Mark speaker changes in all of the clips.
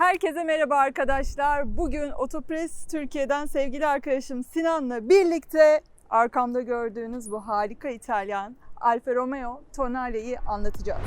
Speaker 1: Herkese merhaba arkadaşlar. Bugün Otopres Türkiye'den sevgili arkadaşım Sinan'la birlikte arkamda gördüğünüz bu harika İtalyan Alfa Romeo Tonale'yi anlatacağız.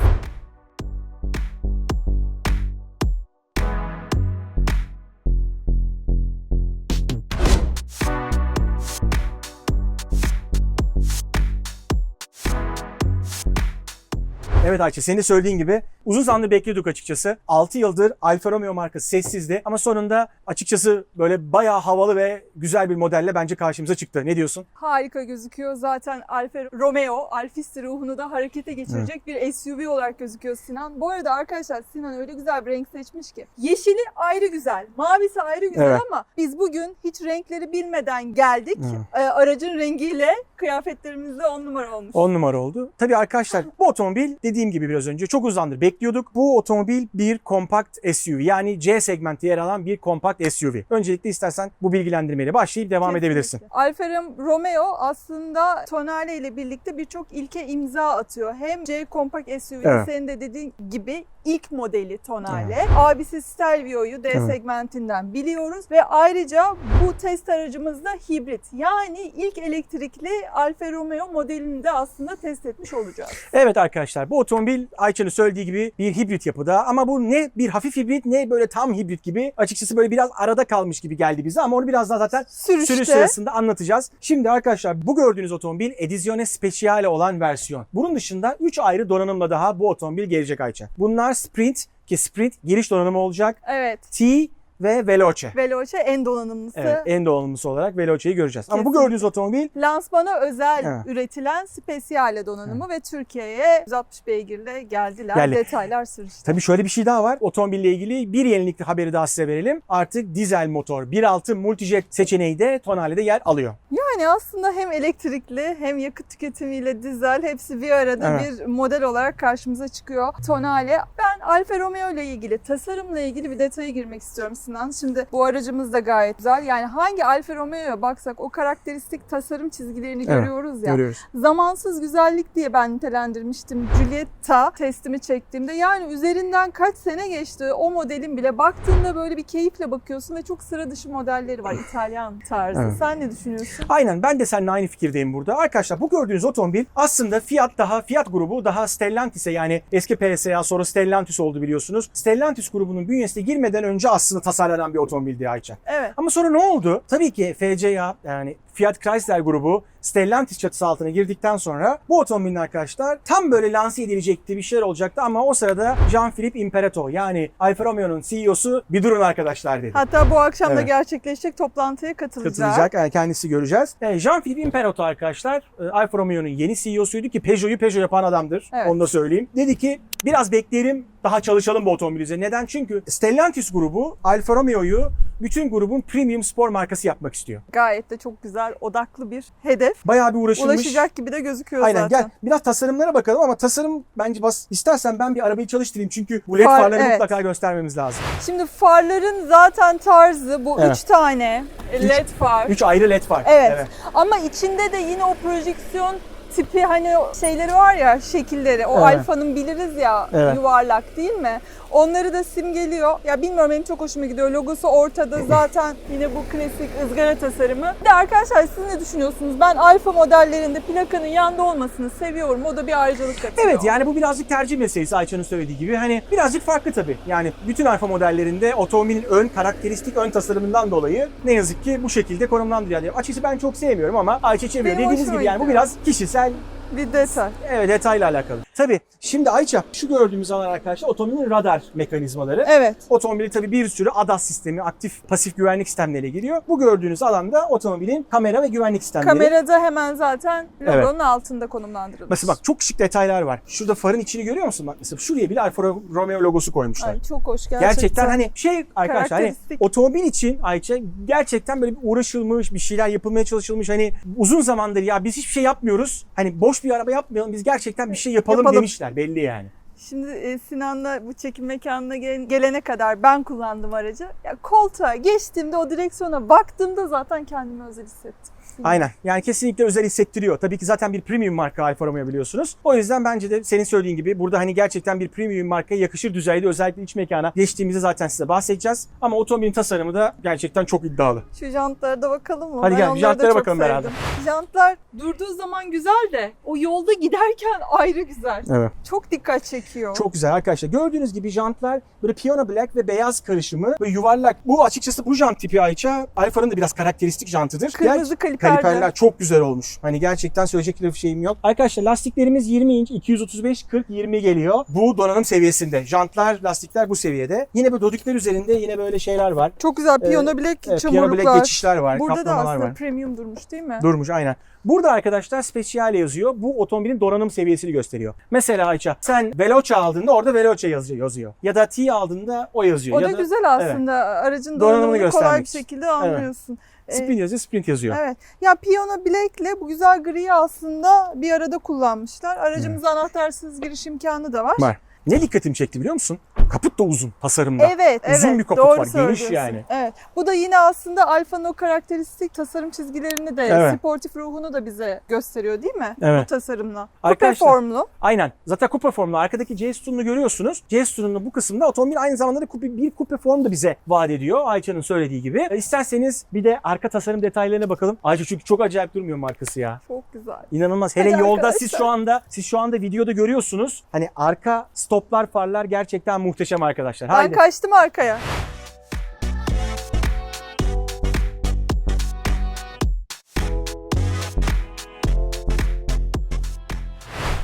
Speaker 2: Evet Ayça senin de söylediğin gibi uzun zamandır bekliyorduk açıkçası. 6 yıldır Alfa Romeo markası sessizdi ama sonunda açıkçası böyle bayağı havalı ve güzel bir modelle bence karşımıza çıktı. Ne diyorsun?
Speaker 1: Harika gözüküyor. Zaten Alfa Romeo, Alfisti ruhunu da harekete geçirecek bir SUV olarak gözüküyor Sinan. Bu arada arkadaşlar Sinan öyle güzel bir renk seçmiş ki. Yeşili ayrı güzel, mavisi ayrı güzel
Speaker 2: Evet.
Speaker 1: ama biz bugün hiç renkleri bilmeden geldik. Ee, aracın rengiyle kıyafetlerimizde on numara olmuş.
Speaker 2: 10 numara oldu. Tabii arkadaşlar bu otomobil dediğim gibi biraz önce çok uzandır bekliyorduk. Bu otomobil bir kompakt SUV yani C segmenti yer alan bir kompakt SUV. Öncelikle istersen bu bilgilendirmeyle başlayıp devam
Speaker 1: Kesinlikle.
Speaker 2: edebilirsin.
Speaker 1: Alfa Romeo aslında Tonale ile birlikte birçok ilke imza atıyor. Hem C kompakt SUV
Speaker 2: Evet.
Speaker 1: senin de dediğin gibi ilk modeli Tonale. Abisi Stelvio'yu D
Speaker 2: Evet.
Speaker 1: segmentinden biliyoruz ve ayrıca bu test aracımız da hibrit. Yani ilk elektrikli Alfa Romeo modelini de aslında test etmiş olacağız.
Speaker 2: Evet arkadaşlar bu otomobil Ayça'nın söylediği gibi bir hibrit yapıda ama bu ne bir hafif hibrit ne böyle tam hibrit gibi açıkçası böyle biraz arada kalmış gibi geldi bize ama onu biraz daha zaten
Speaker 1: Sürüşte
Speaker 2: sürüş sırasında anlatacağız. Şimdi arkadaşlar bu gördüğünüz otomobil Edizione Speciale olan versiyon. Bunun dışında 3 ayrı donanımla daha bu otomobil gelecek Ayça. Bunlar Sprint ki Sprint giriş donanımı olacak.
Speaker 1: evet.
Speaker 2: T ve Veloce.
Speaker 1: Veloce en donanımlısı.
Speaker 2: Evet, en donanımlısı olarak Veloce'yi göreceğiz. Ama bu gördüğünüz otomobil
Speaker 1: Lansmana özel
Speaker 2: Evet.
Speaker 1: üretilen spesiyale donanımı ve Türkiye'ye 160 beygirle geldiler.
Speaker 2: Geldi.
Speaker 1: Detaylar sürüşte.
Speaker 2: Tabii şöyle bir şey daha var. Otomobille ilgili bir yenilikli haberi daha size verelim. Artık dizel motor 1.6 Multijet seçeneği de Tonale'de yer alıyor.
Speaker 1: Yani aslında hem elektrikli hem yakıt tüketimiyle dizel hepsi bir arada
Speaker 2: Evet.
Speaker 1: bir model olarak karşımıza çıkıyor. Tonale. Ben Alfa Romeo ile ilgili, tasarımla ilgili bir detaya girmek istiyorum Sinan. Şimdi bu aracımız da gayet güzel. Yani hangi Alfa Romeo'ya baksak o karakteristik tasarım çizgilerini
Speaker 2: Evet,
Speaker 1: görüyoruz ya.
Speaker 2: Görüyoruz.
Speaker 1: Zamansız güzellik diye ben nitelendirmiştim Giulietta testimi çektiğimde. Yani üzerinden kaç sene geçti o modelin bile baktığında böyle bir keyifle bakıyorsun ve çok sıra dışı modelleri var İtalyan tarzı.
Speaker 2: Evet.
Speaker 1: Sen ne düşünüyorsun?
Speaker 2: Aynen ben de seninle aynı fikirdeyim burada. Arkadaşlar bu gördüğünüz otomobil aslında Fiat daha Fiat grubu daha Stellantis'e yani eski PSA sonra Stellantis oldu biliyorsunuz. Stellantis grubunun bünyesine girmeden önce aslında tasarlanan bir otomobildi Ayça.
Speaker 1: Evet.
Speaker 2: Ama sonra ne oldu? Tabii ki FCA yani Fiat Chrysler grubu Stellantis çatısı altına girdikten sonra bu otomobilin arkadaşlar tam böyle lanse edilecekti bir şeyler olacaktı ama o sırada Jean-Philippe Imperato yani Alfa Romeo'nun CEO'su bir durun arkadaşlar dedi.
Speaker 1: Hatta bu akşam da
Speaker 2: Evet.
Speaker 1: gerçekleşecek toplantıya katılacak.
Speaker 2: katılacak. Yani kendisi göreceğiz. E, Jean-Philippe Imperato arkadaşlar e, Alfa Romeo'nun yeni CEO'suydu ki Peugeot'u Peugeot yapan adamdır.
Speaker 1: Evet.
Speaker 2: Onu da söyleyeyim. Dedi ki biraz bekleyelim daha çalışalım bu otomobil üzerine. Neden? Çünkü Stellantis grubu Alfa Romeo'yu bütün grubun premium spor markası yapmak istiyor.
Speaker 1: Gayet de çok güzel odaklı bir hedef.
Speaker 2: Bayağı bir uğraşılmış.
Speaker 1: Ulaşacak gibi de gözüküyor
Speaker 2: Aynen
Speaker 1: zaten.
Speaker 2: gel biraz tasarımlara bakalım ama tasarım bence bas. İstersen ben bir arabayı çalıştırayım çünkü bu led
Speaker 1: Far-
Speaker 2: farları
Speaker 1: evet.
Speaker 2: mutlaka göstermemiz lazım.
Speaker 1: Şimdi farların zaten tarzı bu
Speaker 2: Evet.
Speaker 1: üç tane led far.
Speaker 2: 3 ayrı led far.
Speaker 1: Evet. Ama içinde de yine o projeksiyon tipi hani şeyleri var ya şekilleri. O
Speaker 2: Evet.
Speaker 1: alfanın biliriz ya
Speaker 2: Evet.
Speaker 1: yuvarlak değil mi? Onları da simgeliyor. Ya bilmiyorum benim çok hoşuma gidiyor. Logosu ortada zaten yine bu klasik ızgara tasarımı. Bir de arkadaşlar siz ne düşünüyorsunuz? Ben alfa modellerinde plakanın yanda olmasını seviyorum. O da bir ayrıcalık katıyor.
Speaker 2: Evet yani bu birazcık tercih meselesi Ayça'nın söylediği gibi. Hani birazcık farklı tabii. Yani bütün Alfa modellerinde otomobilin ön karakteristik ön tasarımından dolayı ne yazık ki bu şekilde konumlandırıyor. Yani açıkçası ben çok sevmiyorum ama Ayça çeviriyor. Dediğiniz gibi yani bu biraz kişisel
Speaker 1: bir detay.
Speaker 2: evet, detayla alakalı. Tabii şimdi Ayça şu gördüğümüz alan arkadaşlar otomobilin radar mekanizmaları.
Speaker 1: Evet.
Speaker 2: Otomobili tabii bir sürü ADAS sistemi, aktif pasif güvenlik sistemleriyle geliyor. Bu gördüğünüz alanda otomobilin kamera ve güvenlik sistemleri.
Speaker 1: Kamerada hemen zaten
Speaker 2: Evet.
Speaker 1: logonun altında konumlandırılmış.
Speaker 2: Mesela bak çok şık detaylar var. Şurada farın içini görüyor musun? Bak mesela şuraya bile Alfa Romeo logosu koymuşlar.
Speaker 1: Ay, çok hoş gerçekten.
Speaker 2: Gerçekten, hani şey arkadaşlar hani otomobil için Ayça gerçekten böyle bir uğraşılmış bir şeyler yapılmaya çalışılmış hani uzun zamandır ya biz hiçbir şey yapmıyoruz hani boş bir araba yapmayalım biz gerçekten bir şey yapalım,
Speaker 1: Yapalım.
Speaker 2: demişler belli yani.
Speaker 1: Şimdi e, Sinan'la bu çekim mekanına gel- gelene kadar ben kullandım aracı. Ya koltuğa geçtiğimde o direksiyona baktığımda zaten kendimi özel hissettim. Aslında.
Speaker 2: Aynen. Yani kesinlikle özel hissettiriyor. Tabii ki zaten bir premium marka Alfa Romeo biliyorsunuz. O yüzden bence de senin söylediğin gibi burada hani gerçekten bir premium markaya yakışır düzeyde özellikle iç mekana geçtiğimizde zaten size bahsedeceğiz. Ama otomobilin tasarımı da gerçekten çok iddialı.
Speaker 1: Şu jantlara da bakalım mı?
Speaker 2: Hadi
Speaker 1: Ben
Speaker 2: gel, jantlara bakalım beraber.
Speaker 1: sevdim. Jantlar durduğu zaman güzel de o yolda giderken ayrı güzel.
Speaker 2: Evet.
Speaker 1: Çok dikkat çekiyor.
Speaker 2: Çok güzel arkadaşlar. Gördüğünüz gibi jantlar böyle piyano black ve beyaz karışımı böyle yuvarlak. Bu açıkçası bu jant tipi Ayça Alfa'nın da biraz karakteristik jantıdır.
Speaker 1: Kırmızı kaliperli.
Speaker 2: Kaliperler çok güzel olmuş. Hani gerçekten söyleyecek bir şeyim yok. Arkadaşlar lastiklerimiz 20 inç, 235, 40, 20 geliyor. Bu donanım seviyesinde. Jantlar, lastikler bu seviyede. Yine böyle dodikler üzerinde yine böyle şeyler var.
Speaker 1: Çok güzel piyano bilek
Speaker 2: Evet, piyano
Speaker 1: çamurluklar.
Speaker 2: black geçişler var,
Speaker 1: Burada da aslında
Speaker 2: var.
Speaker 1: premium durmuş değil mi?
Speaker 2: Durmuş aynen. Burada arkadaşlar Speciale yazıyor. Bu otomobilin donanım seviyesini gösteriyor. Mesela Ayça sen Veloce aldığında orada Veloce yazıyor. yazıyor. Ya da T aldığında o yazıyor.
Speaker 1: O
Speaker 2: ya
Speaker 1: da, güzel aslında. Aracın
Speaker 2: Donanımını
Speaker 1: donanımını kolay bir şekilde anlıyorsun. Ee,
Speaker 2: Sprint yazıyor, Sprint yazıyor.
Speaker 1: Evet. Ya piyano bilekle bu güzel griyi aslında bir arada kullanmışlar. Aracımızda anahtarsız giriş imkanı da var.
Speaker 2: Var. Ne dikkatimi çekti biliyor musun? Kaput da uzun tasarımda.
Speaker 1: Evet,
Speaker 2: Uzun
Speaker 1: evet.
Speaker 2: bir kaput
Speaker 1: Doğru
Speaker 2: var, geniş yani.
Speaker 1: Evet. Bu da yine aslında Alfa'nın o karakteristik tasarım çizgilerini de,
Speaker 2: Evet.
Speaker 1: sportif ruhunu da bize gösteriyor değil mi?
Speaker 2: Evet.
Speaker 1: Bu tasarımla.
Speaker 2: Arkadaşlar-
Speaker 1: Coupe formlu.
Speaker 2: Aynen. Zaten kupe formlu. Arkadaki C sütununu görüyorsunuz. C sütununun bu kısımda otomobil aynı zamanda da kupe, bir kupe form da bize vaat ediyor. Ayça'nın söylediği gibi. E, İsterseniz bir de arka tasarım detaylarına bakalım. Ayça çünkü çok acayip durmuyor markası ya.
Speaker 1: Çok güzel.
Speaker 2: İnanılmaz. Hele
Speaker 1: Hadi
Speaker 2: yolda
Speaker 1: arkadaşlar.
Speaker 2: siz şu anda siz şu anda videoda görüyorsunuz. Hani arka stoplar, farlar gerçekten muhteşem arkadaşlar.
Speaker 1: Ben
Speaker 2: Haydi.
Speaker 1: kaçtım arkaya.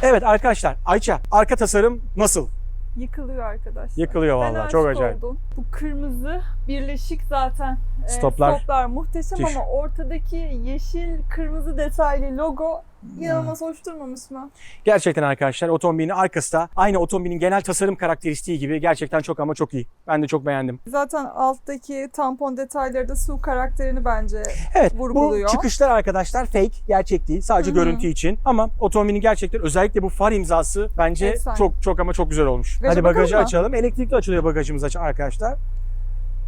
Speaker 2: Evet arkadaşlar. Ayça arka tasarım nasıl?
Speaker 1: Yıkılıyor arkadaşlar.
Speaker 2: Yıkılıyor
Speaker 1: Ben
Speaker 2: vallahi. Çok
Speaker 1: aşık
Speaker 2: acayip.
Speaker 1: oldum. Bu kırmızı birleşik zaten e,
Speaker 2: Stoplar.
Speaker 1: stoplar muhteşem
Speaker 2: Müthiş.
Speaker 1: ama ortadaki yeşil kırmızı detaylı logo inanılmaz hoş durmamış mı?
Speaker 2: Gerçekten arkadaşlar otomobilin arkası da aynı otomobilin genel tasarım karakteristiği gibi gerçekten çok ama çok iyi. Ben de çok beğendim.
Speaker 1: Zaten alttaki tampon detayları da su karakterini bence
Speaker 2: Evet
Speaker 1: Vurguluyor.
Speaker 2: bu çıkışlar arkadaşlar fake, gerçek değil. Sadece
Speaker 1: Hı hı.
Speaker 2: görüntü için. Ama otomobilin gerçekten özellikle bu far imzası bence
Speaker 1: Efsane.
Speaker 2: çok çok ama çok güzel olmuş.
Speaker 1: Bagaja
Speaker 2: Hadi bagajı
Speaker 1: mı?
Speaker 2: açalım. Elektrikli açılıyor bagajımız aç arkadaşlar.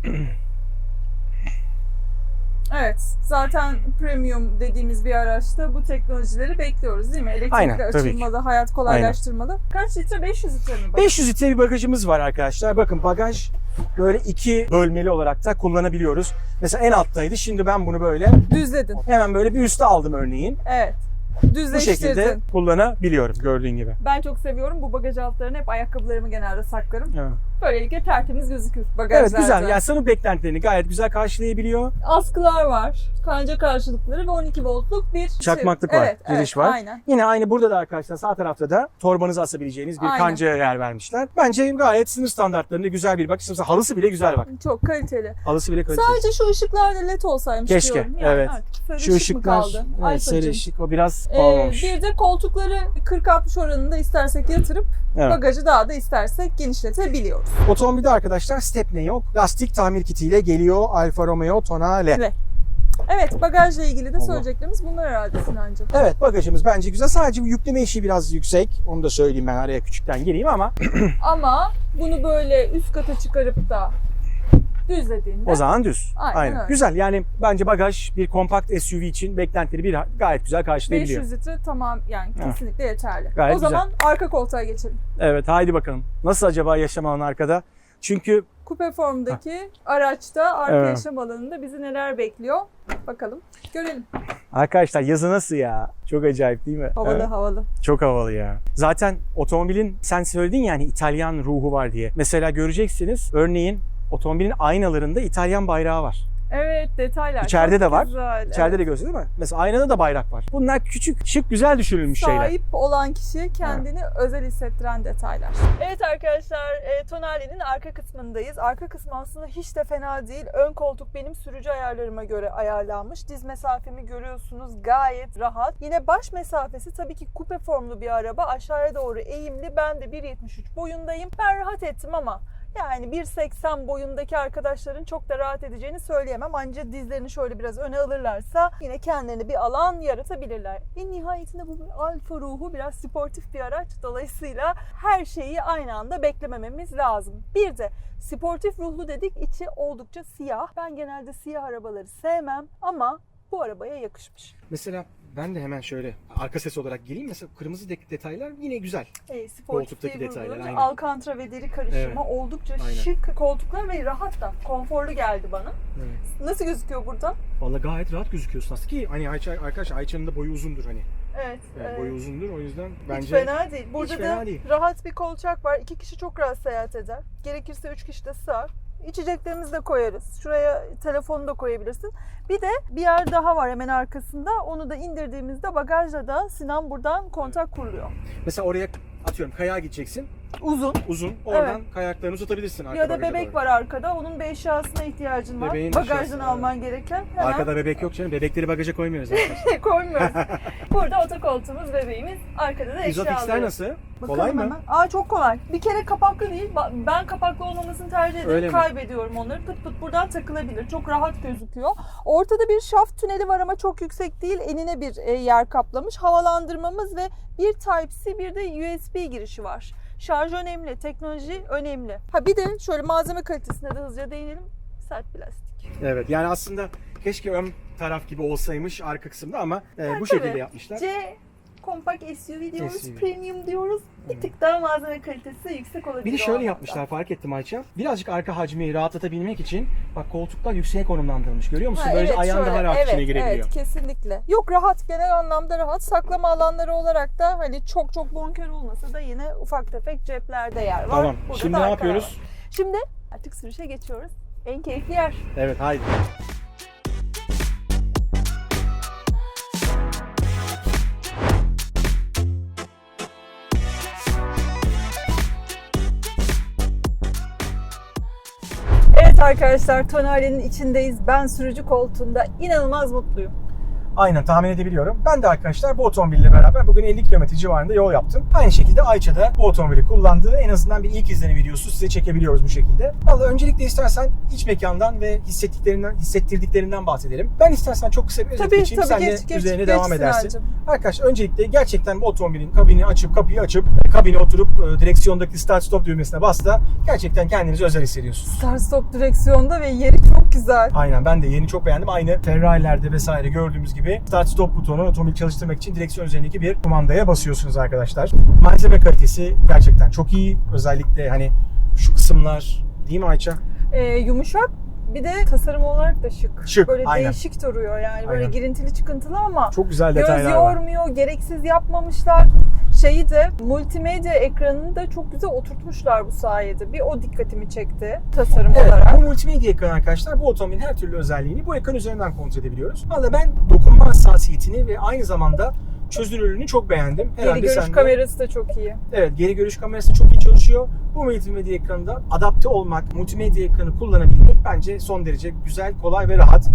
Speaker 1: Evet. Zaten premium dediğimiz bir araçta bu teknolojileri bekliyoruz değil mi? Elektrikli
Speaker 2: Aynen, tabii
Speaker 1: açılmalı, hayat kolaylaştırmalı. Kaç litre? 500 litre mi?
Speaker 2: 500 litre bir bagajımız var arkadaşlar. Bakın bagaj böyle iki bölmeli olarak da kullanabiliyoruz. Mesela en alttaydı. Şimdi ben bunu böyle
Speaker 1: Düzledin.
Speaker 2: hemen böyle bir üste aldım örneğin.
Speaker 1: Evet.
Speaker 2: Bu
Speaker 1: Düzleştirdin.
Speaker 2: şekilde kullanabiliyorum gördüğün gibi.
Speaker 1: Ben çok seviyorum. Bu bagaj altlarına hep ayakkabılarımı genelde saklarım.
Speaker 2: Evet.
Speaker 1: Böylelikle tertemiz gözükür bagajlarda.
Speaker 2: Evet güzel. Yani sınıf beklentilerini gayet güzel karşılayabiliyor.
Speaker 1: Askılar var. Kanca karşılıkları ve 12 voltluk bir
Speaker 2: Çakmaklık
Speaker 1: şey.
Speaker 2: var,
Speaker 1: Evet,
Speaker 2: giriş
Speaker 1: evet,
Speaker 2: var.
Speaker 1: Aynen.
Speaker 2: Yine aynı burada da arkadaşlar sağ tarafta da torbanızı asabileceğiniz bir
Speaker 1: Aynen.
Speaker 2: kancaya yer vermişler. Bence gayet sınıf standartlarında güzel bir bak. Mesela halısı bile güzel bak.
Speaker 1: Çok kaliteli.
Speaker 2: Halısı bile kaliteli.
Speaker 1: Sadece şu ışıklar da led olsaymış
Speaker 2: Keşke,
Speaker 1: diyorum.
Speaker 2: evet.
Speaker 1: artık sarı
Speaker 2: Şu
Speaker 1: ışık
Speaker 2: ışıklar,
Speaker 1: kaldı?
Speaker 2: evet, sarı ışık o biraz
Speaker 1: Ee,
Speaker 2: olmamış.
Speaker 1: bir de koltukları 40-60 oranında istersek yatırıp
Speaker 2: Evet.
Speaker 1: bagajı daha da istersek genişletebiliyoruz.
Speaker 2: Otomobilde arkadaşlar stepney yok. Lastik tamir kitiyle geliyor Alfa Romeo Tonale.
Speaker 1: Ve- Evet bagajla ilgili de
Speaker 2: Allah.
Speaker 1: söyleyeceklerimiz bunlar herhalde Sinancığım.
Speaker 2: Evet bagajımız bence güzel. Sadece bu yükleme işi biraz yüksek. Onu da söyleyeyim ben araya küçükten gireyim ama
Speaker 1: Ama bunu böyle üst kata çıkarıp da düzlediğinde
Speaker 2: o zaman düz.
Speaker 1: Aynen öyle.
Speaker 2: Güzel yani bence bagaj bir kompakt SUV için beklentileri bir gayet güzel karşılayabiliyor.
Speaker 1: 500 litre tamam yani kesinlikle yeterli.
Speaker 2: Gayet
Speaker 1: o zaman arka koltuğa geçelim.
Speaker 2: Evet haydi bakalım. Nasıl acaba yaşam alanı arkada? Çünkü
Speaker 1: Kupe formdaki araçta arka
Speaker 2: Evet.
Speaker 1: yaşam alanında bizi neler bekliyor? Bakalım. Görelim.
Speaker 2: arkadaşlar yazı nasıl ya? Çok acayip değil mi?
Speaker 1: Havalı
Speaker 2: Evet.
Speaker 1: havalı.
Speaker 2: Çok havalı ya. Zaten otomobilin sen söyledin yani İtalyan ruhu var diye. Mesela göreceksiniz örneğin otomobilin aynalarında İtalyan bayrağı var.
Speaker 1: Evet detaylar.
Speaker 2: İçeride
Speaker 1: çok
Speaker 2: de var.
Speaker 1: Güzel.
Speaker 2: İçeride
Speaker 1: evet.
Speaker 2: de görüyorsunuz değil mi? Mesela aynada da bayrak var. Bunlar küçük, şık, güzel düşünülmüş şeyler.
Speaker 1: Sahip olan kişi kendini özel hissettiren detaylar. Evet arkadaşlar e, Tonali'nin arka kısmındayız. Arka kısmı aslında hiç de fena değil. Ön koltuk benim sürücü ayarlarıma göre ayarlanmış. Diz mesafemi görüyorsunuz gayet rahat. Yine baş mesafesi tabii ki kupe formlu bir araba. Aşağıya doğru eğimli. Ben de 1.73 boyundayım. Ben rahat ettim ama yani 1.80 boyundaki arkadaşların çok da rahat edeceğini söyleyemem. Ancak dizlerini şöyle biraz öne alırlarsa yine kendilerine bir alan yaratabilirler. En nihayetinde bu alfa ruhu biraz sportif bir araç. Dolayısıyla her şeyi aynı anda beklemememiz lazım. Bir de sportif ruhlu dedik içi oldukça siyah. Ben genelde siyah arabaları sevmem ama bu arabaya yakışmış.
Speaker 2: Mesela ben de hemen şöyle arka ses olarak geleyim. Mesela kırmızı de- detaylar yine güzel.
Speaker 1: E,
Speaker 2: Koltuktaki detaylar, aynen.
Speaker 1: Alcantara ve deri karışımı
Speaker 2: Evet.
Speaker 1: oldukça
Speaker 2: Aynen.
Speaker 1: şık koltuklar ve rahat da konforlu geldi bana.
Speaker 2: Evet.
Speaker 1: Nasıl gözüküyor burada?
Speaker 2: Vallahi gayet rahat gözüküyorsun aslında ki hani Ayça, arkadaşlar Ayça'nın da boyu uzundur hani.
Speaker 1: Evet.
Speaker 2: Yani
Speaker 1: e,
Speaker 2: boyu uzundur o yüzden bence
Speaker 1: Hiç fena değil. Burada
Speaker 2: fena
Speaker 1: da
Speaker 2: değil.
Speaker 1: rahat bir kolçak var. İki kişi çok rahat seyahat eder. Gerekirse üç kişi de sığar. İçeceklerimizi de koyarız. Şuraya telefonu da koyabilirsin. Bir de bir yer daha var hemen arkasında. Onu da indirdiğimizde bagajla da Sinan buradan kontak kuruluyor.
Speaker 2: mesela oraya atıyorum kayağa gideceksin.
Speaker 1: Uzun.
Speaker 2: Uzun. Oradan kayaklarını uzatabilirsin arka
Speaker 1: Ya da
Speaker 2: bagaja
Speaker 1: bebek
Speaker 2: doğru.
Speaker 1: var arkada. Onun bir eşyasına ihtiyacın var.
Speaker 2: Bebeğin
Speaker 1: Bagajdan
Speaker 2: eşyası,
Speaker 1: alman gereken. Hemen
Speaker 2: Arkada bebek yok canım. Bebekleri bagaja koymuyoruz
Speaker 1: koymuyoruz. Burada otokoltuğumuz, bebeğimiz. Arkada da
Speaker 2: İzofixler
Speaker 1: eşyaları.
Speaker 2: nasıl?
Speaker 1: Bakalım
Speaker 2: Kolay mı?
Speaker 1: hemen. Aa çok kolay. Bir kere kapaklı değil. Ba- Ben kapaklı olmamasını tercih ederim.
Speaker 2: Öyle mi?
Speaker 1: Kaybediyorum onları. Pıt pıt buradan takılabilir. Çok rahat gözüküyor. Ortada bir şaft tüneli var ama çok yüksek değil. Enine bir e, yer kaplamış. Havalandırmamız ve bir Type-C bir de USB girişi var. Şarj önemli, teknoloji önemli. Ha bir de şöyle malzeme kalitesine de hızlıca değinelim. Sert plastik.
Speaker 2: Evet yani aslında keşke ön taraf gibi olsaymış arka kısımda ama e, bu şekilde yapmışlar.
Speaker 1: C kompakt SUV diyoruz,
Speaker 2: SUV.
Speaker 1: premium diyoruz. Bir tık daha malzeme kalitesi yüksek olabilir.
Speaker 2: Bir de şöyle yapmışlar fark ettim Ayça. Birazcık arka hacmi rahatlatabilmek için bak koltuklar yükseğe konumlandırılmış. Görüyor musun?
Speaker 1: Ha,
Speaker 2: Böylece
Speaker 1: evet,
Speaker 2: ayağın
Speaker 1: şöyle.
Speaker 2: daha rahat
Speaker 1: evet,
Speaker 2: içine girebiliyor.
Speaker 1: Evet kesinlikle. Yok rahat genel anlamda rahat. Saklama alanları olarak da hani çok çok bonkör olmasa da yine ufak tefek ceplerde yer var.
Speaker 2: Tamam.
Speaker 1: Burada
Speaker 2: Şimdi ne yapıyoruz?
Speaker 1: var. Şimdi artık sürüşe geçiyoruz. En keyifli yer.
Speaker 2: Evet haydi.
Speaker 1: Evet arkadaşlar Tonali'nin içindeyiz. Ben sürücü koltuğunda inanılmaz mutluyum.
Speaker 2: Aynen tahmin edebiliyorum. Ben de arkadaşlar bu otomobille beraber bugün 50 km civarında yol yaptım. Aynı şekilde Ayça da bu otomobili kullandığı en azından bir ilk izlenim videosu size çekebiliyoruz bu şekilde. Valla öncelikle istersen iç mekandan ve hissettiklerinden, hissettirdiklerinden bahsedelim. Ben istersen çok kısa bir özet
Speaker 1: Tabii
Speaker 2: geçeyim.
Speaker 1: tabii
Speaker 2: Sen
Speaker 1: geç
Speaker 2: de
Speaker 1: geç.
Speaker 2: üzerine
Speaker 1: geç
Speaker 2: devam edersin.
Speaker 1: Sinancığım.
Speaker 2: Arkadaşlar öncelikle gerçekten bu otomobilin kabini açıp kapıyı açıp kabine oturup e, direksiyondaki start stop düğmesine bas da gerçekten kendinizi özel hissediyorsunuz.
Speaker 1: Start stop direksiyonda ve yeri çok güzel.
Speaker 2: Aynen ben de yeni çok beğendim. Aynı Ferrari'lerde vesaire gördüğümüz gibi start stop butonu otomobil çalıştırmak için direksiyon üzerindeki bir kumandaya basıyorsunuz arkadaşlar. Malzeme kalitesi gerçekten çok iyi. Özellikle hani şu kısımlar değil mi Ayça?
Speaker 1: Ee, yumuşak bir de tasarım olarak da şık.
Speaker 2: Şık,
Speaker 1: Böyle
Speaker 2: aynen.
Speaker 1: değişik duruyor yani. Böyle
Speaker 2: Aynen.
Speaker 1: girintili çıkıntılı ama
Speaker 2: Çok güzel
Speaker 1: göz
Speaker 2: detaylar var.
Speaker 1: yormuyor, gereksiz yapmamışlar. Şeyi de multimedya ekranını da çok güzel oturtmuşlar bu sayede. Bir o dikkatimi çekti tasarım
Speaker 2: Evet,
Speaker 1: olarak.
Speaker 2: bu multimedya ekranı arkadaşlar bu otomobilin her türlü özelliğini bu ekran üzerinden kontrol edebiliyoruz. Valla ben dokunma hassasiyetini ve aynı zamanda çözünürlüğünü çok beğendim.
Speaker 1: Geri görüş
Speaker 2: sen de-
Speaker 1: kamerası da çok iyi.
Speaker 2: Evet geri görüş kamerası çok iyi çalışıyor. Bu multimedya ekranında adapte olmak, multimedya ekranı kullanabilmek bence son derece güzel, kolay ve rahat.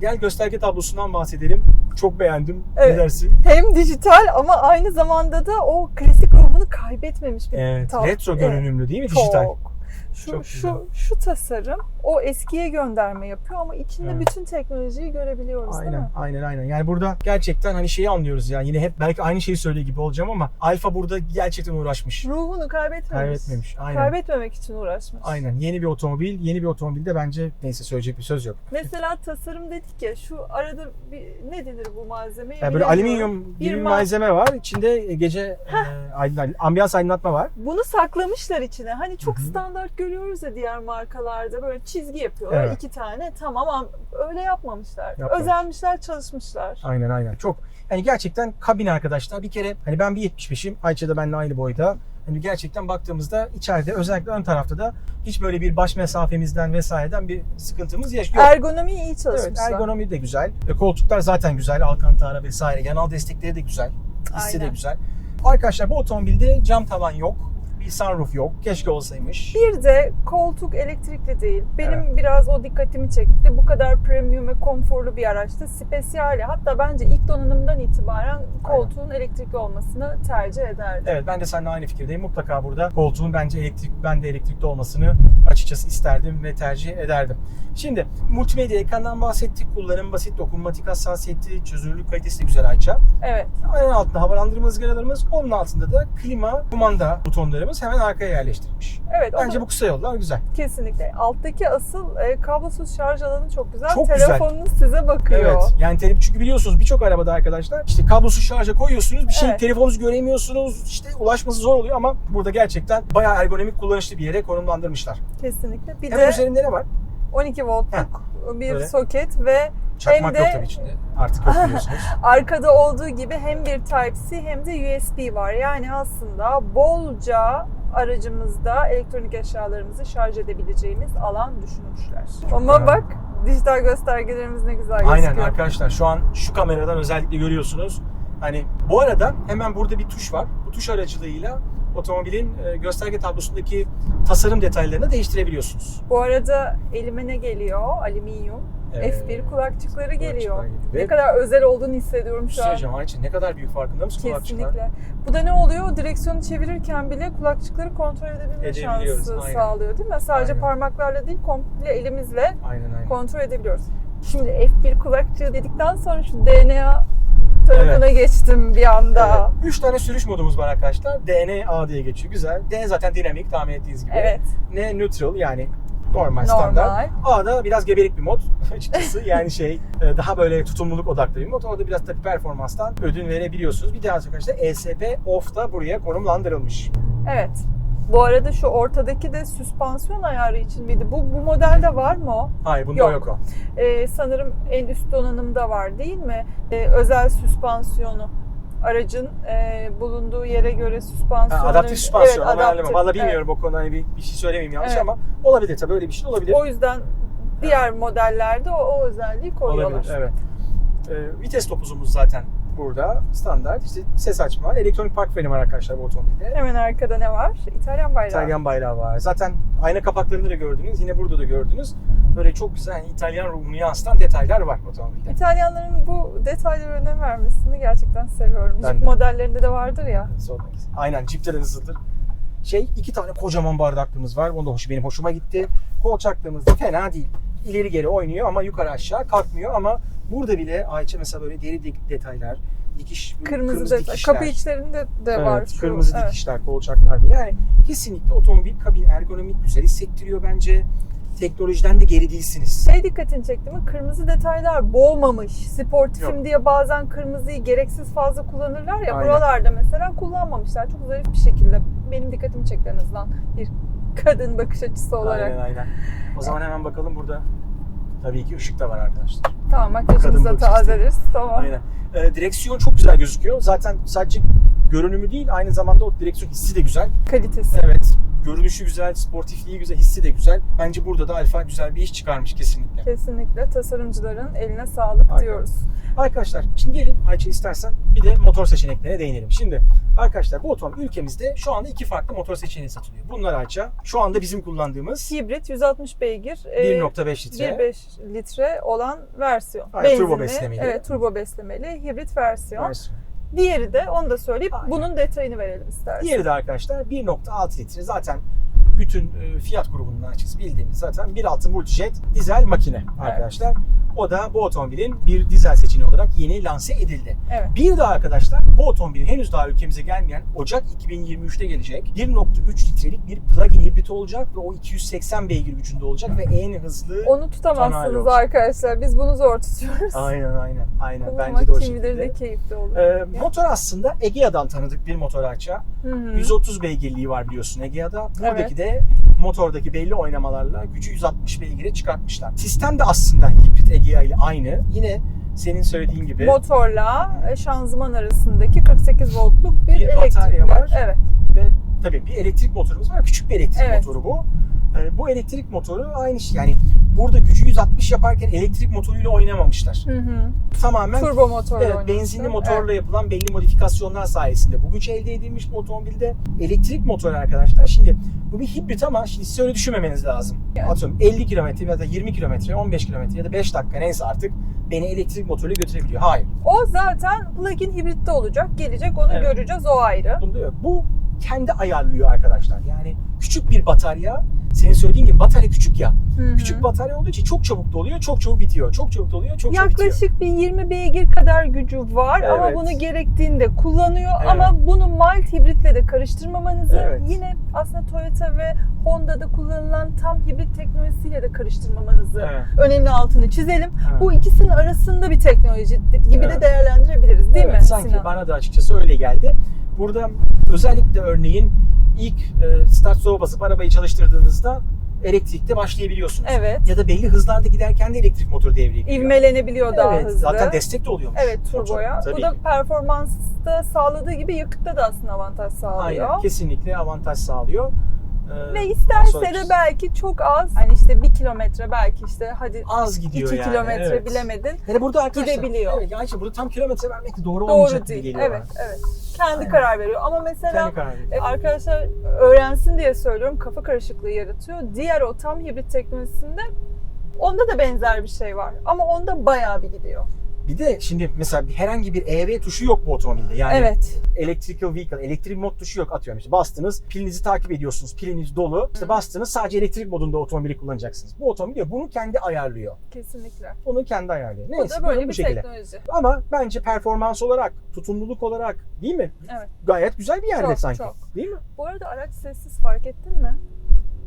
Speaker 2: Gel gösterge tablosundan bahsedelim. Çok beğendim.
Speaker 1: Evet.
Speaker 2: Ne dersin?
Speaker 1: Hem dijital ama aynı zamanda da o klasik ruhunu kaybetmemiş bir
Speaker 2: Evet.
Speaker 1: tab-
Speaker 2: Retro
Speaker 1: Evet,
Speaker 2: görünümlü değil mi dijital?
Speaker 1: Çok. Şu, şu, şu tasarım o eskiye gönderme yapıyor ama içinde
Speaker 2: Evet.
Speaker 1: bütün teknolojiyi görebiliyoruz değil
Speaker 2: Aynen,
Speaker 1: mi?
Speaker 2: aynen, aynen. Yani burada gerçekten hani şeyi anlıyoruz yani yine hep belki aynı şeyi söylüyor gibi olacağım ama Alfa burada gerçekten uğraşmış.
Speaker 1: Ruhunu kaybetmemiş.
Speaker 2: Kaybetmemiş. Aynen.
Speaker 1: Kaybetmemek için uğraşmış.
Speaker 2: Aynen. Yeni bir otomobil, yeni bir otomobilde bence neyse söyleyecek bir söz yok.
Speaker 1: Mesela tasarım dedik ya şu arada bir ne denir bu malzeme?
Speaker 2: Yani böyle alüminyum bir
Speaker 1: ma-
Speaker 2: malzeme var. İçinde gece e, aydın, ambiyans aydınlatma var.
Speaker 1: Bunu saklamışlar içine. Hani çok
Speaker 2: Hı hı.
Speaker 1: standart görüyoruz ya diğer markalarda böyle çizgi yapıyorlar
Speaker 2: Evet.
Speaker 1: iki tane. Tamam ama öyle yapmamışlar.
Speaker 2: Yapmamış.
Speaker 1: Özenmişler, çalışmışlar.
Speaker 2: Aynen aynen. Çok yani gerçekten kabin arkadaşlar bir kere hani ben bir 75'im. Ayça da benimle aynı boyda. Hani gerçekten baktığımızda içeride özellikle ön tarafta da hiç böyle bir baş mesafemizden vesaireden bir sıkıntımız yaş- yok.
Speaker 1: Ergonomi iyi
Speaker 2: Evet,
Speaker 1: çalışmışlar.
Speaker 2: ergonomi de güzel. E, koltuklar zaten güzel. Alcantara vesaire. Yanal destekleri de güzel. Hissi de güzel. Arkadaşlar bu otomobilde cam tavan yok. Bir sunroof yok. Keşke olsaymış.
Speaker 1: Bir de koltuk elektrikli değil. Benim biraz o dikkatimi çekti. Bu kadar premium ve konforlu bir araçta spesiyali. Hatta bence ilk donanımdan itibaren koltuğun elektrikli olmasını tercih ederdim.
Speaker 2: Evet ben de seninle aynı fikirdeyim. Mutlaka burada koltuğun bence elektrik ben de elektrikli olmasını açıkçası isterdim ve tercih ederdim. Şimdi multimedya ekrandan bahsettik. Kullanım basit, dokunmatik hassasiyeti, çözünürlük kalitesi de güzel Ayça.
Speaker 1: Evet.
Speaker 2: En altında havalandırma ızgaralarımız, onun altında da klima, kumanda butonlarımız kablomuz hemen arkaya yerleştirilmiş.
Speaker 1: Evet
Speaker 2: Bence bu kısa yollar güzel.
Speaker 1: kesinlikle. Alttaki asıl e, kablosuz şarj alanı çok güzel.
Speaker 2: Çok güzel.
Speaker 1: Telefonunuz size bakıyor.
Speaker 2: Evet. Yani tele- çünkü biliyorsunuz birçok arabada arkadaşlar işte kablosuz şarja koyuyorsunuz. Bir şey
Speaker 1: Evet.
Speaker 2: telefonunuzu göremiyorsunuz. işte ulaşması zor oluyor ama burada gerçekten bayağı ergonomik kullanışlı bir yere konumlandırmışlar.
Speaker 1: Kesinlikle. Bir
Speaker 2: Hemen
Speaker 1: de
Speaker 2: üzerinde ne var?
Speaker 1: 12 voltluk bir
Speaker 2: böyle.
Speaker 1: soket ve
Speaker 2: Çakmak
Speaker 1: Hem de-
Speaker 2: yok tabii içinde. Artık yok biliyorsunuz.
Speaker 1: arkada olduğu gibi hem bir Type-C hem de USB var. Yani aslında bolca aracımızda elektronik eşyalarımızı şarj edebileceğimiz alan düşünmüşler. Ama
Speaker 2: güzel.
Speaker 1: bak dijital göstergelerimiz ne güzel
Speaker 2: Aynen
Speaker 1: gözüküyor.
Speaker 2: arkadaşlar şu an şu kameradan özellikle görüyorsunuz. Hani bu arada hemen burada bir tuş var. Bu tuş aracılığıyla otomobilin e, gösterge tablosundaki tasarım detaylarını değiştirebiliyorsunuz.
Speaker 1: Bu arada elime ne geliyor? Alüminyum.
Speaker 2: Evet.
Speaker 1: F1 kulakçıkları geliyor.
Speaker 2: geliyor.
Speaker 1: Ne
Speaker 2: Ve
Speaker 1: kadar özel olduğunu hissediyorum
Speaker 2: bir şey
Speaker 1: şu an.
Speaker 2: söyleyeceğim Ayça ne kadar büyük farkında mısın kulakçıklar?
Speaker 1: Kesinlikle. Bu da ne oluyor? Direksiyonu çevirirken bile kulakçıkları kontrol edebilme şansı
Speaker 2: aynen.
Speaker 1: sağlıyor değil mi? Sadece
Speaker 2: Aynen.
Speaker 1: parmaklarla değil komple elimizle
Speaker 2: Aynen aynen.
Speaker 1: kontrol edebiliyoruz. Şimdi F1 kulakçığı dedikten sonra şu DNA tarafına geçtim bir anda.
Speaker 2: Evet. Üç tane sürüş modumuz var arkadaşlar. DNA diye geçiyor. Güzel. D zaten dinamik tahmin ettiğiniz gibi.
Speaker 1: Evet.
Speaker 2: Ne neutral yani normal, standart. A da biraz gebelik bir mod açıkçası. yani şey e, daha böyle tutumluluk odaklı bir mod. Orada biraz tabii performanstan ödün verebiliyorsunuz. Bir de arkadaşlar ESP off da buraya konumlandırılmış.
Speaker 1: Evet. Bu arada şu ortadaki de süspansiyon ayarı için miydi? Bu, bu modelde var mı o?
Speaker 2: Hayır bunda
Speaker 1: Yok.
Speaker 2: yok, o.
Speaker 1: Ee, sanırım en üst donanımda var değil mi? Ee, özel süspansiyonu. Aracın e, bulunduğu yere göre
Speaker 2: Ha,
Speaker 1: süspansiyonu.
Speaker 2: adaptif süspansiyon
Speaker 1: Evet,
Speaker 2: ama
Speaker 1: adaptif.
Speaker 2: Valla
Speaker 1: Evet.
Speaker 2: bilmiyorum o konuda hani bir, bir şey söylemeyeyim yanlış
Speaker 1: Evet.
Speaker 2: ama olabilir tabii öyle bir şey olabilir.
Speaker 1: O yüzden diğer modellerde o, o özelliği koyuyorlar.
Speaker 2: Olabilir, evet. Ee, vites topuzumuz zaten burada standart. İşte ses açma, elektronik park freni var arkadaşlar bu otomobilde.
Speaker 1: Hemen arkada ne var? İtalyan bayrağı.
Speaker 2: İtalyan bayrağı var. Zaten ayna kapaklarında da gördünüz. Yine burada da gördünüz. Böyle çok güzel hani İtalyan ruhunu yansıtan detaylar var otomobilde.
Speaker 1: İtalyanların bu detaylara önem vermesini gerçekten seviyorum.
Speaker 2: Ben
Speaker 1: Jeep
Speaker 2: de.
Speaker 1: modellerinde de vardır ya.
Speaker 2: Aynen Jeep'te de hızlıdır. Şey iki tane kocaman bardaklığımız var. Onda hoş, benim hoşuma gitti. Kolçaklığımız da fena değil. İleri geri oynuyor ama yukarı aşağı kalkmıyor ama burada bile Ayça mesela böyle deri dik- detaylar, dikiş,
Speaker 1: Kırmızı, detay.
Speaker 2: dikişler.
Speaker 1: Kapı içlerinde de
Speaker 2: Evet,
Speaker 1: var. şu-
Speaker 2: kırmızı
Speaker 1: evet.
Speaker 2: dikişler, kolçaklar. Yani kesinlikle otomobil kabin ergonomik güzel hissettiriyor bence. Teknolojiden de geri değilsiniz.
Speaker 1: Şey dikkatini çekti mi? Kırmızı detaylar boğmamış. Sportifim
Speaker 2: Yok.
Speaker 1: diye bazen kırmızıyı gereksiz fazla kullanırlar ya.
Speaker 2: Aynen.
Speaker 1: Buralarda mesela kullanmamışlar. Çok zarif bir şekilde. Benim dikkatimi çekti en azından. Bir kadın bakış açısı olarak.
Speaker 2: Aynen aynen. O zaman hemen bakalım burada. Tabii ki ışık da var arkadaşlar.
Speaker 1: Tamam makyajımızı da tazeleriz. Tamam.
Speaker 2: Aynen. Ee, direksiyon çok güzel gözüküyor. Zaten sadece görünümü değil aynı zamanda o direksiyon hissi de güzel.
Speaker 1: Kalitesi.
Speaker 2: Evet. Görünüşü güzel, sportifliği güzel, hissi de güzel. Bence burada da Alfa güzel bir iş çıkarmış kesinlikle.
Speaker 1: Kesinlikle tasarımcıların eline sağlık
Speaker 2: Harika.
Speaker 1: diyoruz.
Speaker 2: Arkadaşlar şimdi gelin Ayça istersen bir de motor seçeneklerine değinelim. Şimdi arkadaşlar bu otomobil ülkemizde şu anda iki farklı motor seçeneği satılıyor. Bunlar Ayça şu anda bizim kullandığımız
Speaker 1: Hibrit 160 beygir. e,
Speaker 2: 1.5 litre.
Speaker 1: 1.5 litre olan versiyon.
Speaker 2: Aynen, turbo beslemeli.
Speaker 1: Evet, turbo beslemeli hibrit versiyon.
Speaker 2: versiyon.
Speaker 1: Diğeri de onu da söyleyip
Speaker 2: Aynen.
Speaker 1: bunun detayını verelim istersen.
Speaker 2: Diğeri de arkadaşlar 1.6 litre. Zaten bütün e, Fiat grubunun açıkçası bildiğimiz zaten 1.6 Multijet dizel makine arkadaşlar. O da bu otomobilin bir dizel seçeneği olarak yeni lanse edildi.
Speaker 1: Evet.
Speaker 2: Bir de arkadaşlar bu otomobilin henüz daha ülkemize gelmeyen Ocak 2023'te gelecek 1.3 litrelik bir plug-in hibrit olacak ve o 280 beygir gücünde olacak ve en hızlı
Speaker 1: Onu tutamazsınız arkadaşlar. Biz bunu zor tutuyoruz.
Speaker 2: Aynen aynen aynen
Speaker 1: Ama
Speaker 2: bence de o
Speaker 1: kim bilir
Speaker 2: şekilde.
Speaker 1: ne keyifli olur.
Speaker 2: Ee, motor aslında Egea'dan tanıdık bir motor
Speaker 1: hı.
Speaker 2: 130 beygirliği var biliyorsun Egea'da. Buradaki de motordaki belli oynamalarla gücü 160 beygire çıkartmışlar. Sistem de aslında hibrit Egea ile aynı. Yine senin söylediğin gibi
Speaker 1: Motorla e, şanzıman arasındaki 48 voltluk bir,
Speaker 2: Bir batarya var.
Speaker 1: Evet.
Speaker 2: ve tabii bir elektrik motorumuz var. Küçük bir elektrik
Speaker 1: Evet.
Speaker 2: motoru bu. Ee, bu elektrik motoru aynı şey. Yani burada gücü 160 yaparken elektrik motoruyla oynamamışlar.
Speaker 1: Hı hı.
Speaker 2: Tamamen
Speaker 1: Turbo motorla
Speaker 2: Evet, benzinli motorla yapılan belli modifikasyonlar sayesinde bu güç elde edilmiş bu otomobilde. Elektrik motor arkadaşlar. Şimdi bu bir hibrit ama şimdi siz öyle düşünmemeniz lazım.
Speaker 1: Evet.
Speaker 2: Atıyorum 50 kilometre ya da 20 kilometre, 15 kilometre ya da 5 dakika neyse artık beni elektrik motoruyla götürebiliyor. Hayır.
Speaker 1: O zaten plug-in hibritte olacak. Gelecek onu
Speaker 2: Evet.
Speaker 1: göreceğiz o ayrı.
Speaker 2: Bunda yok. Bu kendi ayarlıyor arkadaşlar. Yani küçük bir batarya senin söylediğin gibi batarya küçük ya.
Speaker 1: Hı hı.
Speaker 2: Küçük batarya olduğu için çok çabuk doluyor, çok çabuk bitiyor. Çok çabuk doluyor, çok çabuk bitiyor.
Speaker 1: Yaklaşık bir 20 beygir kadar gücü var ama
Speaker 2: Evet.
Speaker 1: bunu gerektiğinde kullanıyor
Speaker 2: Evet.
Speaker 1: ama bunu mild hibritle de karıştırmamanızı
Speaker 2: Evet.
Speaker 1: yine aslında Toyota ve Honda'da kullanılan tam hibrit teknolojisiyle de karıştırmamanızı
Speaker 2: Evet.
Speaker 1: önemli altını çizelim.
Speaker 2: Evet.
Speaker 1: Bu ikisinin arasında bir teknoloji gibi de
Speaker 2: Evet.
Speaker 1: değerlendirebiliriz değil
Speaker 2: Evet,
Speaker 1: mi
Speaker 2: Sanki
Speaker 1: Sinan?
Speaker 2: bana da açıkçası öyle geldi. Burada özellikle örneğin ilk e, start sola basıp arabayı çalıştırdığınızda elektrikte başlayabiliyorsunuz.
Speaker 1: Evet.
Speaker 2: Ya da belli hızlarda giderken de elektrik motoru devreye giriyor.
Speaker 1: İvmelenebiliyor daha
Speaker 2: evet,
Speaker 1: hızlı.
Speaker 2: Zaten destek de oluyormuş.
Speaker 1: Evet turboya.
Speaker 2: motora,
Speaker 1: Bu da
Speaker 2: ki.
Speaker 1: performansta sağladığı gibi yakıtta da aslında avantaj sağlıyor.
Speaker 2: Aynen, kesinlikle avantaj sağlıyor. Ee,
Speaker 1: Ve isterse
Speaker 2: sonraki-
Speaker 1: de belki çok az hani işte bir kilometre belki işte hadi
Speaker 2: az gidiyor
Speaker 1: 2
Speaker 2: yani.
Speaker 1: kilometre
Speaker 2: evet.
Speaker 1: bilemedin.
Speaker 2: Yani burada arkadaşlar,
Speaker 1: Gidebiliyor.
Speaker 2: Evet, gerçi burada tam kilometre vermek de doğru, olmayacak
Speaker 1: Doğru
Speaker 2: gibi
Speaker 1: değil.
Speaker 2: geliyor
Speaker 1: Evet,
Speaker 2: bana.
Speaker 1: evet. Kendi
Speaker 2: Aynen.
Speaker 1: karar veriyor. Ama mesela
Speaker 2: Kendi
Speaker 1: e, arkadaşlar öğrensin diye söylüyorum kafa karışıklığı yaratıyor. Diğer o tam hibrit teknolojisinde onda da benzer bir şey var. Ama onda bayağı bir gidiyor.
Speaker 2: Bir de şimdi mesela bir- herhangi bir EV tuşu yok bu otomobilde. Yani
Speaker 1: evet.
Speaker 2: electrical vehicle, elektrik mod tuşu yok atıyorum işte bastınız, pilinizi takip ediyorsunuz, piliniz dolu. İşte bastınız sadece elektrik modunda otomobili kullanacaksınız. Bu otomobil bunu kendi ayarlıyor.
Speaker 1: Kesinlikle.
Speaker 2: Bunu kendi ayarlıyor.
Speaker 1: Bu
Speaker 2: Neyse
Speaker 1: da böyle
Speaker 2: bu
Speaker 1: bir
Speaker 2: şekilde.
Speaker 1: teknoloji.
Speaker 2: Ama bence performans olarak, tutumluluk olarak değil mi?
Speaker 1: Evet.
Speaker 2: Gayet güzel bir yerde
Speaker 1: Çok,
Speaker 2: sanki.
Speaker 1: çok.
Speaker 2: Değil mi?
Speaker 1: Bu arada araç sessiz fark ettin mi?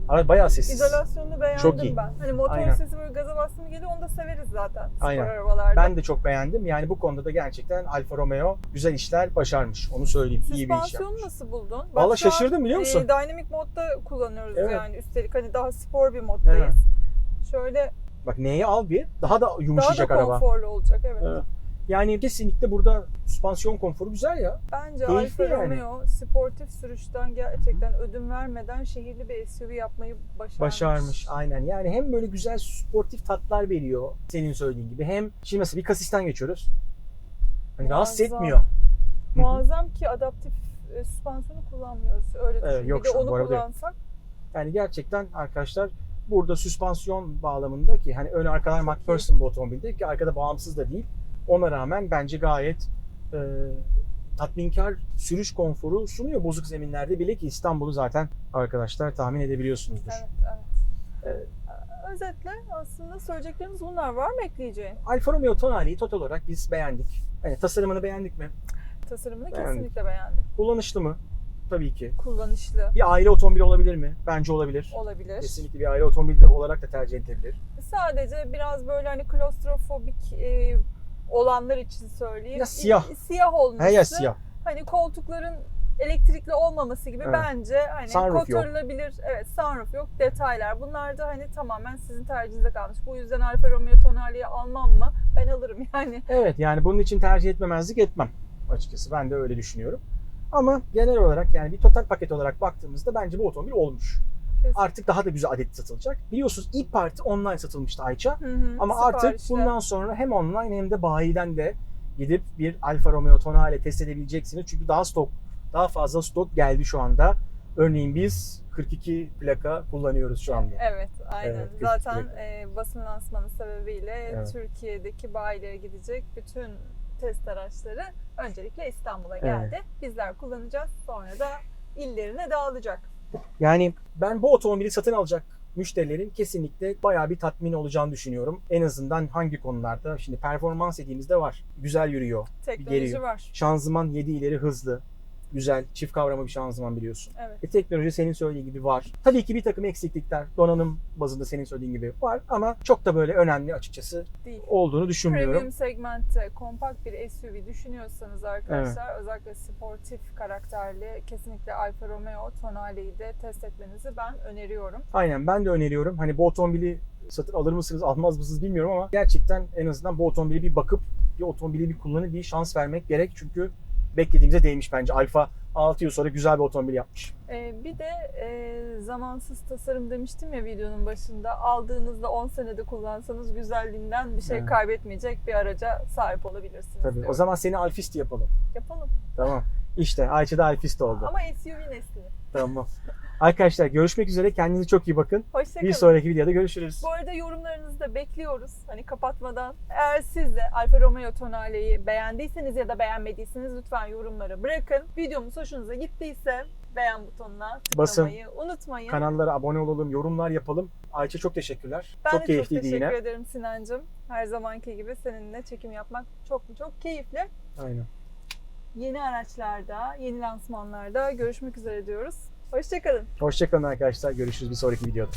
Speaker 2: Araba bayağı sessiz.
Speaker 1: İzolasyonunu beğendim
Speaker 2: Çok iyi.
Speaker 1: ben. Hani motor
Speaker 2: Aynen.
Speaker 1: sesi böyle gaza bastım geliyor onu da severiz zaten spor
Speaker 2: Aynen.
Speaker 1: arabalarda.
Speaker 2: Ben de çok beğendim. Yani bu konuda da gerçekten Alfa Romeo güzel işler başarmış. Onu söyleyeyim. İyi bir iş yapmış.
Speaker 1: nasıl buldun? Bak
Speaker 2: Valla şaşırdım biliyor musun?
Speaker 1: e, dynamic modda kullanıyoruz
Speaker 2: Evet.
Speaker 1: yani üstelik hani daha spor bir moddayız.
Speaker 2: Evet.
Speaker 1: Şöyle
Speaker 2: Bak neye al bir daha da
Speaker 1: daha
Speaker 2: yumuşayacak
Speaker 1: da
Speaker 2: araba.
Speaker 1: konforlu olacak evet.
Speaker 2: Evet. Yani kesinlikle burada süspansiyon konforu güzel ya.
Speaker 1: Bence Alfa
Speaker 2: yani.
Speaker 1: Romeo sportif sürüşten gerçekten ödün vermeden şehirli bir SUV yapmayı başarmış.
Speaker 2: Başarmış aynen. Yani hem böyle güzel sportif tatlar veriyor senin söylediğin gibi. Hem şimdi mesela bir kasisten geçiyoruz. Hani rahatsız
Speaker 1: Muazzam.
Speaker 2: etmiyor. Hı hı.
Speaker 1: Muazzam ki adaptif e, süspansiyonu kullanmıyoruz. Öyle
Speaker 2: Evet,
Speaker 1: düşün.
Speaker 2: yok
Speaker 1: bir de onu
Speaker 2: yok.
Speaker 1: kullansak
Speaker 2: Yani gerçekten arkadaşlar burada süspansiyon bağlamında ki hani ön arkalar. McPherson bu otomobilde ki arkada bağımsız da değil. Ona rağmen bence gayet e, tatminkar sürüş konforu sunuyor bozuk zeminlerde bile ki İstanbul'u zaten arkadaşlar tahmin edebiliyorsunuzdur.
Speaker 1: evet evet.
Speaker 2: Evet.
Speaker 1: Özetle aslında söyleyeceklerimiz bunlar. Var mı ekleyeceğin?
Speaker 2: Alfa Romeo Tonali'yi total olarak biz beğendik. Hani tasarımını beğendik mi?
Speaker 1: Tasarımını
Speaker 2: Beğendik.
Speaker 1: kesinlikle beğendim.
Speaker 2: Kullanışlı mı? Tabii ki.
Speaker 1: Kullanışlı
Speaker 2: Bir aile otomobili olabilir mi? Bence olabilir.
Speaker 1: olabilir.
Speaker 2: Kesinlikle bir aile otomobili olarak da tercih edilebilir.
Speaker 1: Sadece biraz böyle hani klostrofobik e, olanlar için söyleyeyim.
Speaker 2: Ya siyah.
Speaker 1: E, Siyah olmuştu.
Speaker 2: He ya siyah.
Speaker 1: Hani koltukların elektrikli olmaması gibi
Speaker 2: Evet.
Speaker 1: bence hani
Speaker 2: Sunroof yok.
Speaker 1: kotarılabilir. Evet sunroof yok. Detaylar. Bunlar da hani tamamen sizin tercihinize kalmış. Bu yüzden Alfa Romeo Tonali'yi almam mı? Ben alırım yani.
Speaker 2: Evet yani bunun için tercih etmemezlik etmem açıkçası. Ben de öyle düşünüyorum. Ama genel olarak yani bir total paket olarak baktığımızda bence bu otomobil olmuş.
Speaker 1: Kesin.
Speaker 2: Artık daha da güzel adet satılacak. Biliyorsunuz ilk parti online satılmıştı Ayça.
Speaker 1: Hı hı,
Speaker 2: Ama artık
Speaker 1: siparişle.
Speaker 2: bundan sonra hem online hem de bayiden de gidip bir Alfa Romeo Tonale test edebileceksiniz. Çünkü daha stok, daha fazla stok geldi şu anda. Örneğin biz 42 plaka kullanıyoruz şu anda.
Speaker 1: Evet, aynen.
Speaker 2: Evet,
Speaker 1: Zaten
Speaker 2: kesinlikle.
Speaker 1: e, basın lansmanı sebebiyle
Speaker 2: Evet.
Speaker 1: Türkiye'deki bayilere gidecek bütün test araçları öncelikle İstanbul'a
Speaker 2: Evet.
Speaker 1: geldi. Bizler kullanacağız. Sonra da illerine dağılacak.
Speaker 2: Yani ben bu otomobili satın alacak müşterilerin kesinlikle bayağı bir tatmin olacağını düşünüyorum. En azından hangi konularda? Şimdi performans dediğimizde var. Güzel yürüyor.
Speaker 1: Teknoloji
Speaker 2: geliyor.
Speaker 1: var.
Speaker 2: Şanzıman 7 ileri hızlı. Güzel, çift kavrama bir şanzıman biliyorsun.
Speaker 1: Evet.
Speaker 2: E, teknoloji senin söylediğin gibi var. Tabii ki bir takım eksiklikler, donanım bazında senin söylediğin gibi var ama çok da böyle önemli açıkçası
Speaker 1: Değil.
Speaker 2: olduğunu düşünmüyorum.
Speaker 1: Premium segmentte kompakt bir SUV düşünüyorsanız arkadaşlar özellikle sportif karakterli kesinlikle Alfa Romeo Tonale'yi de test etmenizi ben öneriyorum.
Speaker 2: Aynen ben de öneriyorum. Hani bu otomobili satın alır mısınız, almaz mısınız bilmiyorum ama gerçekten en azından bu otomobili bir bakıp bir otomobili bir kullanıp bir şans vermek gerek. Çünkü beklediğimize değmiş bence. Alfa 6 yıl sonra güzel bir otomobil yapmış.
Speaker 1: Ee, bir de e, zamansız tasarım demiştim ya videonun başında. Aldığınızda 10 senede kullansanız güzelliğinden bir şey
Speaker 2: Evet.
Speaker 1: kaybetmeyecek bir araca sahip olabilirsiniz.
Speaker 2: Tabii. O
Speaker 1: diyorum.
Speaker 2: zaman seni Alfisti yapalım.
Speaker 1: Yapalım.
Speaker 2: Tamam. İşte Ayça da Alfisti oldu.
Speaker 1: Ama SUV nesli.
Speaker 2: Tamam. Arkadaşlar görüşmek üzere. Kendinize çok iyi bakın.
Speaker 1: Hoşçakalın.
Speaker 2: Bir sonraki videoda görüşürüz.
Speaker 1: Bu arada yorumlarınızı da bekliyoruz. Hani kapatmadan. Eğer siz de Alfa Romeo Tonale'yi beğendiyseniz ya da beğenmediyseniz lütfen yorumlara bırakın. Videomuz hoşunuza gittiyse beğen butonuna
Speaker 2: Basın.
Speaker 1: tıklamayı unutmayın.
Speaker 2: Kanallara abone olalım, yorumlar yapalım. Ayça çok teşekkürler.
Speaker 1: ben
Speaker 2: çok
Speaker 1: de çok
Speaker 2: keyifliydi
Speaker 1: teşekkür
Speaker 2: yine.
Speaker 1: ederim Sinancığım. Her zamanki gibi seninle çekim yapmak çok çok keyifli.
Speaker 2: Aynen.
Speaker 1: Yeni araçlarda, yeni lansmanlarda görüşmek üzere diyoruz. Hoşçakalın.
Speaker 2: Hoşçakalın arkadaşlar. Görüşürüz bir sonraki videoda.